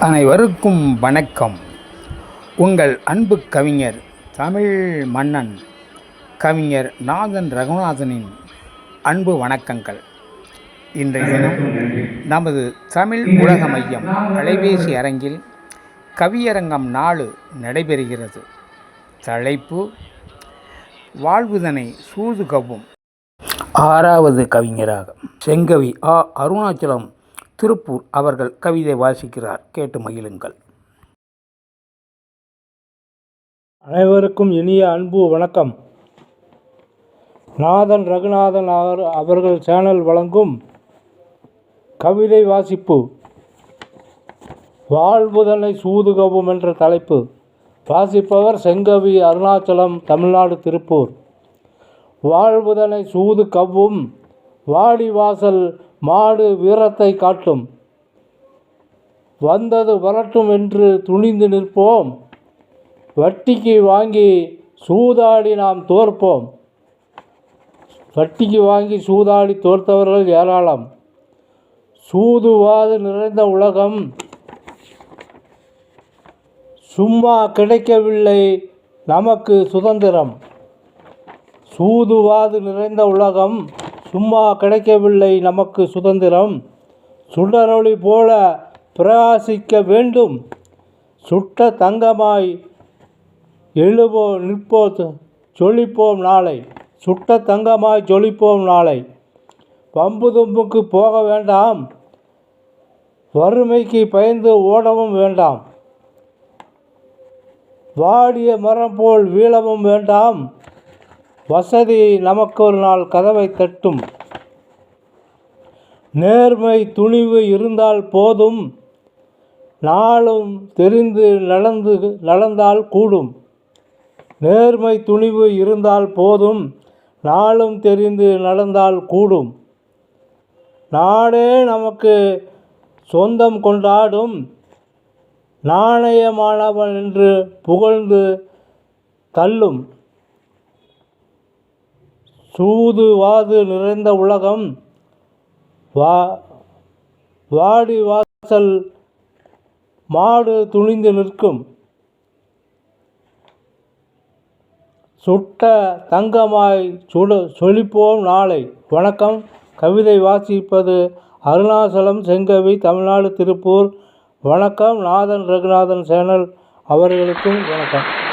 அனைவருக்கும் வணக்கம். உங்கள் அன்பு கவிஞர் தமிழ் மன்னன் கவிஞர் நாதன் ரகுநாதனின் அன்பு வணக்கங்கள். இன்றைய தினம் நமது தமிழ் உலக மையம் அலைபேசி அரங்கில் கவியரங்கம் நாலு நடைபெறுகிறது. தலைப்பு வாழ்வுதனை சூதுகவும். ஆறாவது கவிஞராக செங்கவி ஆ. அருணாச்சலம் திருப்பூர் அவர்கள் கவிதை வாசிக்கிறார். கேட்டு மகிழுங்கள். அனைவருக்கும் இனிய அன்பு வணக்கம். நாதன் ரகுநாதன் அவர் அவர்கள் சேனல் வழங்கும் கவிதை வாசிப்பு வாழ்வுதனை சூதுகவும் என்ற தலைப்பு. வாசிப்பவர் செங்கவி அருணாச்சலம் தமிழ்நாடு திருப்பூர். வாழ்வுதனை சூது கவ்வும் வாடி வாசல் மாடு வீரத்தை காட்டும். வந்தது வரட்டும் என்று துணிந்து நிற்போம். வட்டிக்கு வாங்கி சூதாடி நாம் தோற்போம். வட்டிக்கு வாங்கி சூதாடி தோர்த்தவர்கள் ஏராளம். சூதுவாது நிறைந்த உலகம். சும்மா கிடைக்கவில்லை நமக்கு சுதந்திரம். சூதுவாது நிறைந்த உலகம். சும்மா கிடைக்கவில்லை நமக்கு சுதந்திரம். சுடரொளி போல பிரகாசிக்க வேண்டும். சுட்ட தங்கமாய் எழுவோ நிற்போ சொல்லிப்போம் நாளை. சுட்ட தங்கமாய் ஜொலிப்போம் நாளை. பம்பு தும்புக்கு போக வேண்டாம். வறுமைக்கு பயந்து ஓடவும் வேண்டாம். வாடிய மரம் போல் வீழவும் வேண்டாம். வசதி நமக்கு ஒரு நாள் கதவை தட்டும். நேர்மை துணிவு இருந்தால் போதும். நாளும் தெரிந்து நடந்து நடந்தால் கூடும். நேர்மை துணிவு இருந்தால் போதும். நாளும் தெரிந்து நடந்தால் கூடும். நாடே நமக்கு சொந்தம் கொண்டாடும். நாணயமானவன் என்று புகழ்ந்து தள்ளும். சூது வாது நிறைந்த உலகம் வா வாடி வாசல் மாடு துணிந்து நிற்கும். சுட்ட தங்கமாய் சுட சொலிப்போம் நாளை. வணக்கம். கவிதை வாசிப்பது அருணாசலம் செங்கவி தமிழ்நாடு திருப்பூர். வணக்கம். நாதன் ரகுநாதன் சேனல். அவர்களுக்கும் வணக்கம்.